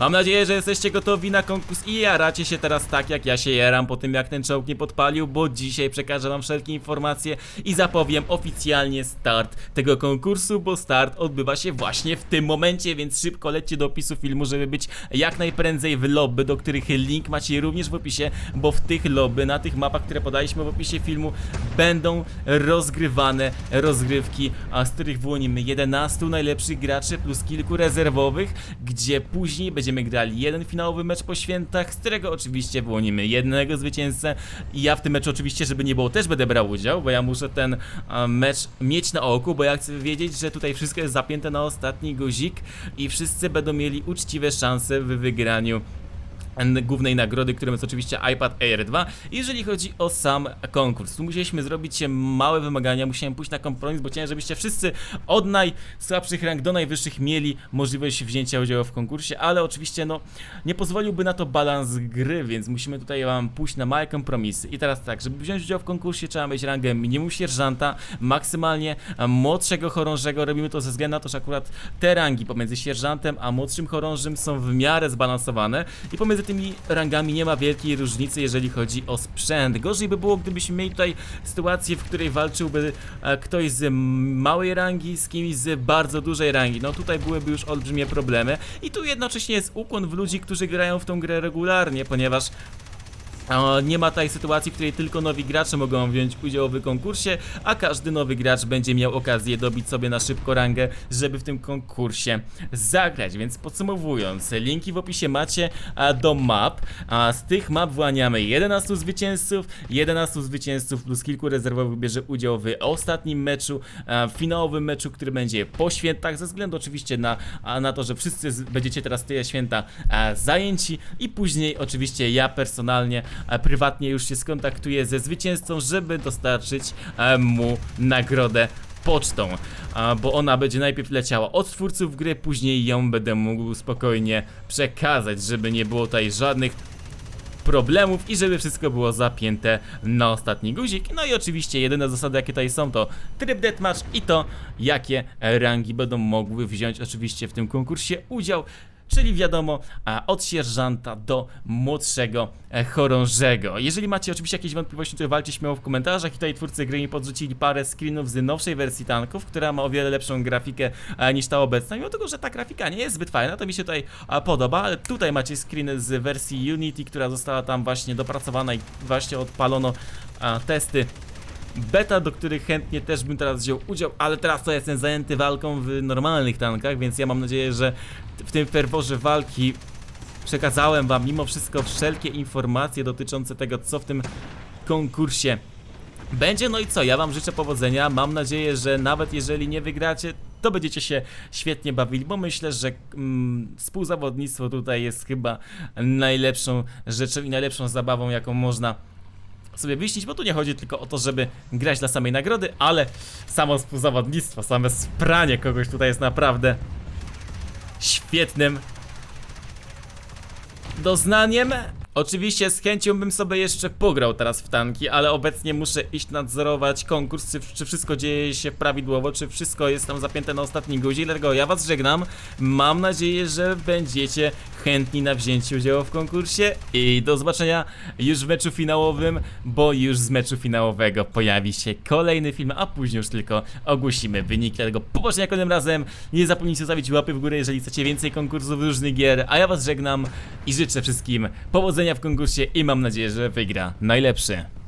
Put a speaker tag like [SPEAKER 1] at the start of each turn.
[SPEAKER 1] Mam nadzieję, że jesteście gotowi na konkurs i jaracie się teraz tak, jak ja się jaram po tym, jak ten czołg nie podpalił, bo dzisiaj przekażę wam wszelkie informacje i zapowiem oficjalnie start tego konkursu, bo start odbywa się właśnie w tym momencie, więc szybko lećcie do opisu filmu, żeby być jak najprędzej w lobby, do których link macie również w opisie, bo w tych lobby, na tych mapach, które podaliśmy w opisie filmu, będą rozgrywane rozgrywki, a z których wyłonimy 11 najlepszych graczy plus kilku rezerwowych, gdzie później będziemy grali jeden finałowy mecz po świętach, z którego oczywiście wyłonimy jednego zwycięzcę. I ja w tym meczu oczywiście, żeby nie było, też będę brał udział, bo ja muszę ten mecz mieć na oku, bo ja chcę wiedzieć, że tutaj wszystko jest zapięte na ostatni guzik i wszyscy będą mieli uczciwe szanse w wygraniu głównej nagrody, którą jest oczywiście iPad Air 2. Jeżeli chodzi o sam konkurs, tu musieliśmy zrobić małe wymagania, musiałem pójść na kompromis, bo chciałem, żebyście wszyscy od najsłabszych rank do najwyższych mieli możliwość wzięcia udziału w konkursie, ale oczywiście no nie pozwoliłby na to balans gry, więc musimy tutaj wam pójść na małe kompromisy. I teraz tak, żeby wziąć udział w konkursie trzeba mieć rangę minimum sierżanta, maksymalnie młodszego chorążego. Robimy to ze względu na to, że akurat te rangi pomiędzy sierżantem a młodszym chorążym są w miarę zbalansowane i pomiędzy tymi rangami nie ma wielkiej różnicy, jeżeli chodzi o sprzęt. Gorzej by było, gdybyśmy mieli tutaj sytuację, w której walczyłby e, ktoś z małej rangi z kimś z bardzo dużej rangi. No tutaj byłyby już olbrzymie problemy i tu jednocześnie jest ukłon w ludzi, którzy grają w tą grę regularnie, ponieważ Nie ma tej sytuacji, w której tylko nowi gracze mogą wziąć udział w konkursie, a każdy nowy gracz będzie miał okazję dobić sobie na szybko rangę, żeby w tym konkursie zagrać. Więc podsumowując, linki w opisie macie do map, a z tych map wyłaniamy 11 zwycięzców, 11 zwycięzców plus kilku rezerwowych bierze udział w ostatnim meczu, a, finałowym meczu, który będzie po świętach, ze względu oczywiście na, na to, że wszyscy będziecie teraz te święta zajęci. I później oczywiście ja personalnie prywatnie już się skontaktuję ze zwycięzcą, żeby dostarczyć e, mu nagrodę pocztą, bo ona będzie najpierw leciała od twórców gry, później ją będę mógł spokojnie przekazać, żeby nie było tutaj żadnych problemów i żeby wszystko było zapięte na ostatni guzik. No i oczywiście jedyne zasady jakie tutaj są to tryb deathmatch i to jakie rangi będą mogły wziąć oczywiście w tym konkursie udział. Czyli wiadomo, od sierżanta do młodszego e, chorążego. Jeżeli macie oczywiście jakieś wątpliwości, to walcie śmiało w komentarzach. I tutaj twórcy gry mi podrzucili parę screenów z nowszej wersji tanków, która ma o wiele lepszą grafikę e, niż ta obecna. Mimo tego, że ta grafika nie jest zbyt fajna, to mi się tutaj podoba, ale tutaj macie screeny z wersji Unity, która została tam właśnie dopracowana i właśnie odpalono testy beta, do których chętnie też bym teraz wziął udział, ale teraz to jestem zajęty walką w normalnych tankach, więc ja mam nadzieję, że w tym ferworze walki przekazałem wam mimo wszystko wszelkie informacje dotyczące tego, co w tym konkursie będzie. No i co, ja wam życzę powodzenia. Mam nadzieję, że nawet jeżeli nie wygracie, to będziecie się świetnie bawili, bo myślę, że mm, współzawodnictwo tutaj jest chyba najlepszą rzeczą i najlepszą zabawą, jaką można sobie wyśnić, bo tu nie chodzi tylko o to, żeby grać dla samej nagrody, ale samo współzawodnictwo, same spranie kogoś tutaj jest naprawdę świetnym doznaniem. Oczywiście z chęcią bym sobie jeszcze pograł teraz w tanki, ale obecnie muszę iść nadzorować konkurs, czy, czy wszystko dzieje się prawidłowo, czy wszystko jest tam zapięte na ostatni guzik, dlatego ja was żegnam. Mam nadzieję, że będziecie chętni na wzięcie udziału w konkursie i do zobaczenia już w meczu finałowym, bo już z meczu finałowego pojawi się kolejny film, a później już tylko ogłosimy wyniki, dlatego popatrzenia kolejnym razem. Nie zapomnijcie zostawić łapy w górę, jeżeli chcecie więcej konkursów różnych gier, a ja was żegnam i życzę wszystkim powodzenia w konkursie i mam nadzieję, że wygra najlepszy.